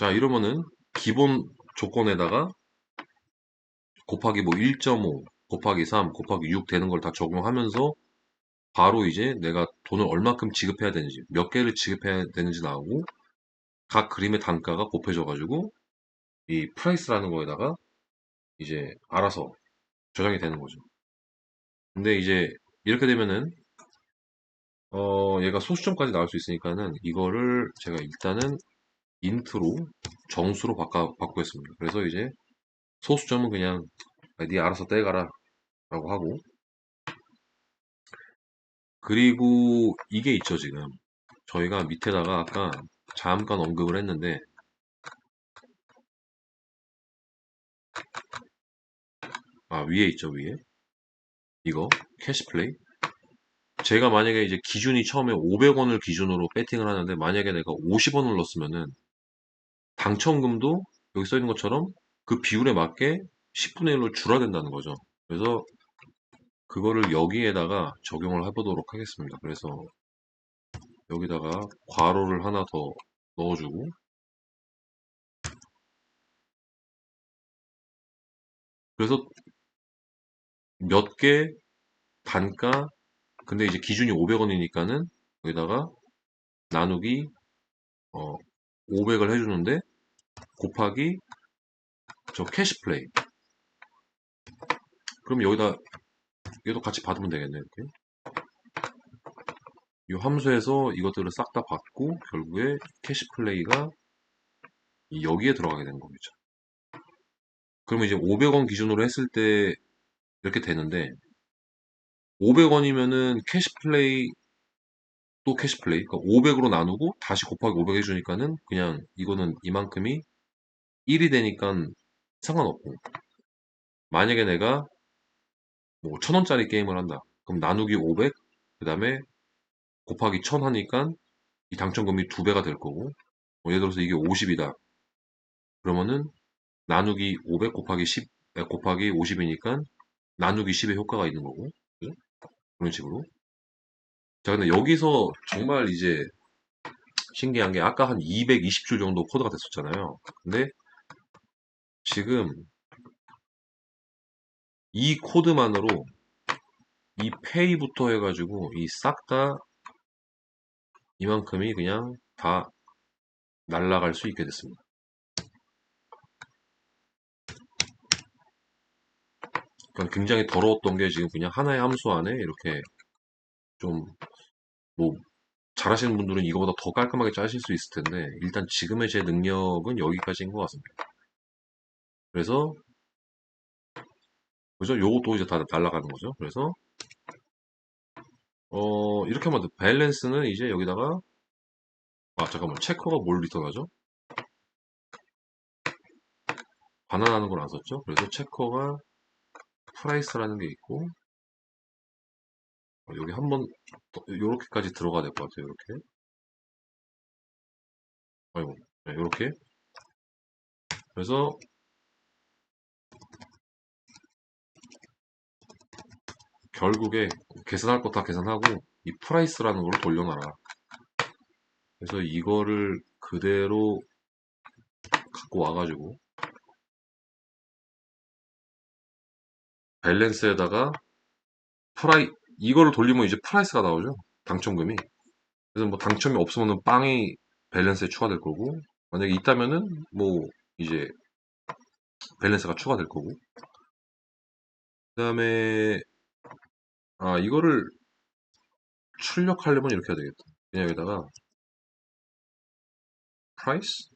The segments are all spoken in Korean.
자 이러면은 기본 조건에다가 곱하기 뭐 1.5 곱하기 3 곱하기 6 되는 걸 다 적용하면서 바로 이제 내가 돈을 얼마큼 지급해야 되는지 몇 개를 지급해야 되는지 나오고 각 그림의 단가가 곱해져 가지고 이 프라이스라는 거에다가 이제 알아서 저장이 되는 거죠. 근데 이제 이렇게 되면은 어 얘가 소수점까지 나올 수 있으니까는 이거를 제가 일단은 인트로 정수로 바꿔 바꾸겠습니다. 그래서 이제 소수점은 그냥 네 알아서 떼가라 라고 하고. 그리고 이게 있죠 지금. 저희가 밑에다가 아까 잠깐 언급을 했는데. 아 위에 있죠 위에. 이거 캐시 플레이. 제가 만약에 이제 기준이 처음에 500원을 기준으로 배팅을 하는데 만약에 내가 50원을 넣었으면은 당첨금도 여기 써 있는 것처럼 그 비율에 맞게 10분의 1로 줄어든다는 거죠. 그래서 그거를 여기에다가 적용을 해보도록 하겠습니다. 그래서 여기다가 괄호를 하나 더 넣어주고 그래서 몇 개 단가 근데 이제 기준이 500원이니까는 여기다가 나누기 어 500을 해주는데 곱하기 저 캐시 플레이. 그럼 여기다 얘도 같이 받으면 되겠네 이렇게. 이 함수에서 이것들을 싹 다 받고 결국에 캐시 플레이가 여기에 들어가게 되는 거겠죠 그러면 이제 500원 기준으로 했을 때 이렇게 되는데 500원이면은 캐시 플레이 또 캐시플레이. 그러니까 500으로 나누고 다시 곱하기 500 해주니까는 그냥 이거는 이만큼이 1이 되니까 상관없고. 만약에 내가 뭐 1000원짜리 게임을 한다. 그럼 나누기 500 그 다음에 곱하기 1000 하니까 이 당첨금이 두 배가 될 거고. 뭐 예를 들어서 이게 50이다. 그러면은 나누기 500 곱하기 10 곱하기 50이니까 나누기 10의 효과가 있는 거고. 그런 식으로 자 근데 여기서 정말 이제 신기한 게 아까 한 220줄 정도 코드가 됐었잖아요 근데 지금 이 코드만으로 이 페이부터 해가지고 이 싹 다 이만큼이 그냥 다 날라갈 수 있게 됐습니다. 그러니까 굉장히 더러웠던 게 지금 그냥 하나의 함수 안에 이렇게 좀 뭐 잘하시는 분들은 이거보다 더 깔끔하게 짜실 수 있을 텐데 일단 지금의 제 능력은 여기까지인 것 같습니다. 그래서 그죠? 요것도 이제 다 날라가는 거죠. 그래서 어 이렇게 하면 돼. 밸런스는 이제 여기다가 아 잠깐만 체커가 뭘 리턴하죠? 반환하는 걸 안 썼죠? 그래서 체커가 프라이스라는 게 있고 어, 여기 한번 이렇게까지 들어가야 될 것 같아요. 이렇게 아이고 네, 이렇게 그래서 결국에 계산할 거 다 계산하고 이 프라이스라는 걸 돌려놔라. 그래서 이거를 그대로 갖고 와가지고 밸런스에다가 프라이 이거를 돌리면 이제 프라이스가 나오죠. 당첨금이. 그래서 뭐 당첨이 없으면 빵이 밸런스에 추가될 거고 만약에 있다면은 뭐 이제 밸런스가 추가될 거고. 그 다음에 아 이거를 출력하려면 이렇게 해야 되겠다. 그냥 여기다가 price?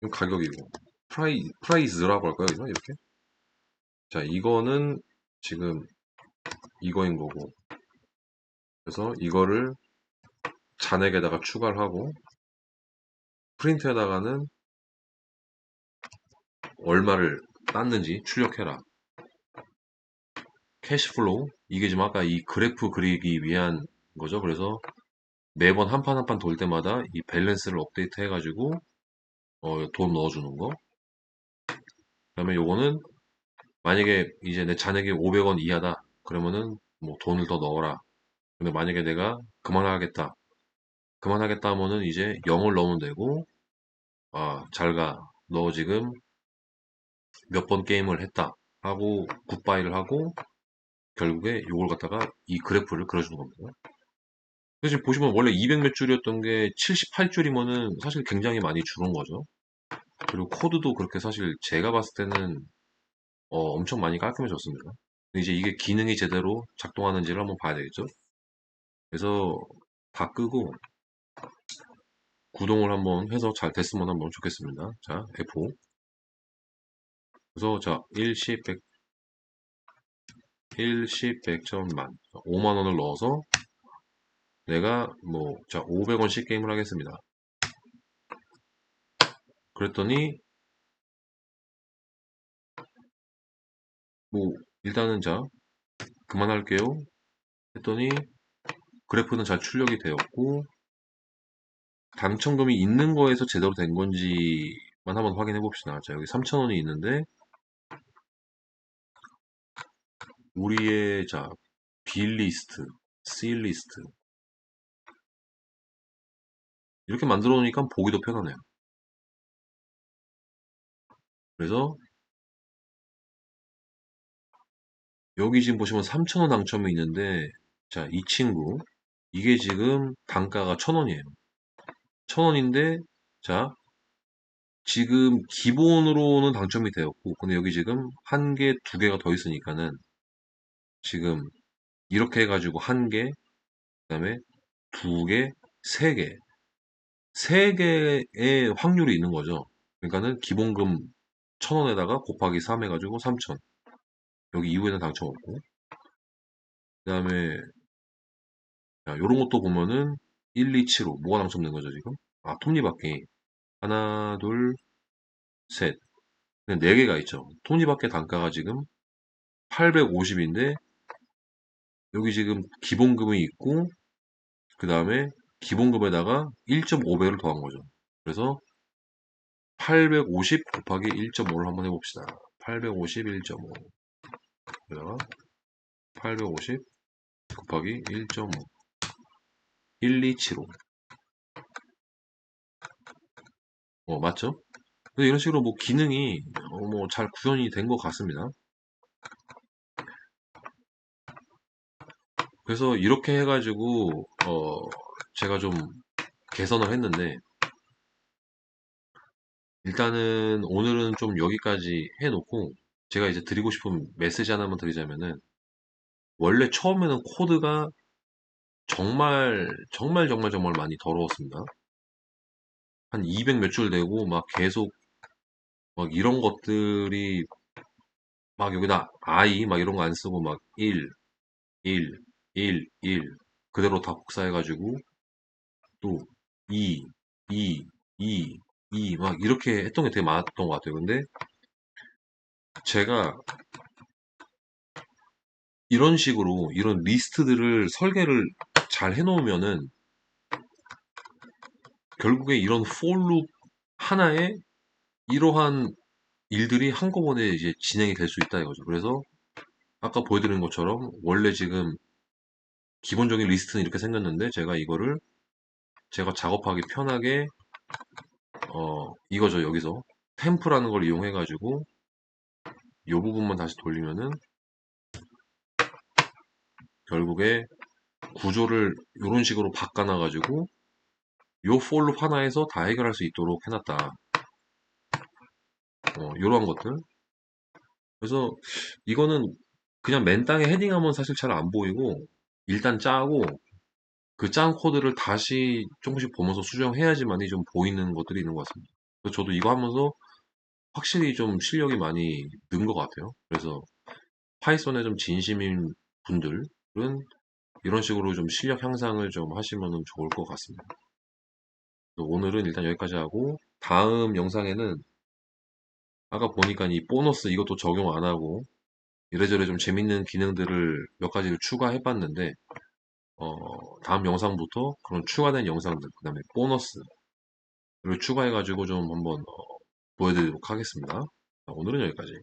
이건 가격이고. 프라이 프라이즈라고 할까요 이렇게? 자 이거는 지금 이거인 거고 그래서 이거를 잔액에다가 추가를 하고 프린트에다가는 얼마를 땄는지 출력해라 캐시플로우 이게 지금 아까 이 그래프 그리기 위한 거죠. 그래서 매번 한 판 한 판 돌 때마다 이 밸런스를 업데이트 해가지고 어, 돈 넣어주는 거. 그 다음에 요거는 만약에 이제 내 잔액이 500원 이하다. 그러면은 뭐 돈을 더 넣어라. 근데 만약에 내가 그만하겠다. 그만하겠다 하면은 이제 0을 넣으면 되고 아, 잘 가. 너 지금 몇 번 게임을 했다. 하고 굿바이를 하고 결국에 이걸 갖다가 이 그래프를 그려주는 겁니다. 그래서 보시면 원래 200 몇 줄이었던 게 78줄이면은 사실 굉장히 많이 줄은 거죠. 그리고 코드도 그렇게 사실 제가 봤을 때는 어, 엄청 많이 깔끔해졌습니다. 이제 이게 기능이 제대로 작동하는지를 한번 봐야 되겠죠. 그래서 다 끄고 구동을 한번 해서 잘 됐으면 한번 좋겠습니다. 자, F5. 그래서 자, 1, 10, 100, 1, 10, 100점 만 5만원을 넣어서 내가 뭐, 자, 500원씩 게임을 하겠습니다. 그랬더니 뭐 일단은 자 그만할게요. 했더니 그래프는 잘 출력이 되었고 당첨금이 있는 거에서 제대로 된 건지만 한번 확인해 봅시다. 자 여기 3,000원이 있는데 우리의 자 B리스트, C리스트. 이렇게 만들어 놓으니까 보기도 편하네요. 그래서 여기 지금 보시면 3,000원 당첨이 있는데 자, 이 친구 이게 지금 단가가 1,000원이에요. 1,000원인데 자, 지금 기본으로는 당첨이 되었고 근데 여기 지금 한 개, 두 개가 더 있으니까는 지금 이렇게 해가지고 한 개, 그 다음에 두 개, 세 개, 세 개의 확률이 있는 거죠. 그러니까는 기본금 1,000원에다가 곱하기 3 해가지고 3,000. 여기 이후에는 당첨 없고 그 다음에 이런 것도 보면은 1, 2, 7호 뭐가 당첨된 거죠 지금? 아 톱니바퀴. 하나 둘셋. 4개가 있죠. 톱니바퀴 단가가 지금 850인데 여기 지금 기본금이 있고 그 다음에 기본금에다가 1.5배를 더한 거죠. 그래서 850 곱하기 1.5를 한번 해봅시다. 850 1.5 여기다가 850 곱하기 1.5 1275 어, 맞죠? 이런 식으로 뭐 기능이 어, 뭐잘 구현이 된 것 같습니다. 그래서 이렇게 해가지고 어, 제가 좀 개선을 했는데 일단은 오늘은 좀 여기까지 해놓고 제가 이제 드리고 싶은 메시지 하나만 드리자면은 원래 처음에는 코드가 정말 정말 정말 정말 많이 더러웠습니다. 한 200 몇 줄 되고 막 계속 막 이런 것들이 막 여기다 i 막 이런 거 안 쓰고 막 1, 1, 1, 1 그대로 다 복사해가지고 또 2, 2, 2, 2 막 이렇게 했던 게 되게 많았던 것 같아요. 근데 제가 이런 식으로 이런 리스트들을 설계를 잘 해놓으면은 결국에 이런 폴룹 하나에 이러한 일들이 한꺼번에 이제 진행이 될 수 있다 이거죠. 그래서 아까 보여드린 것처럼 원래 지금 기본적인 리스트는 이렇게 생겼는데 제가 이거를 제가 작업하기 편하게 어 이거죠 여기서 템프라는 걸 이용해 가지고 이 부분만 다시 돌리면은 결국에 구조를 이런 식으로 바꿔놔 가지고 요 폴룹 하나에서 다 해결할 수 있도록 해놨다 어, 요런 것들 그래서 이거는 그냥 맨 땅에 헤딩하면 사실 잘 안 보이고 일단 짜고 그 짠 코드를 다시 조금씩 보면서 수정해야지만이 좀 보이는 것들이 있는 것 같습니다. 저도 이거 하면서 확실히 좀 실력이 많이 는 것 같아요. 그래서 파이썬에 좀 진심인 분들은 이런 식으로 좀 실력 향상을 좀 하시면 좋을 것 같습니다. 오늘은 일단 여기까지 하고 다음 영상에는 아까 보니까 이 보너스 이것도 적용 안 하고 이래저래 좀 재밌는 기능들을 몇 가지를 추가해 봤는데 어, 다음 영상부터 그런 추가된 영상들 그 다음에 보너스를 추가해 가지고 좀 한번 어, 보여드리도록 하겠습니다. 오늘은 여기까지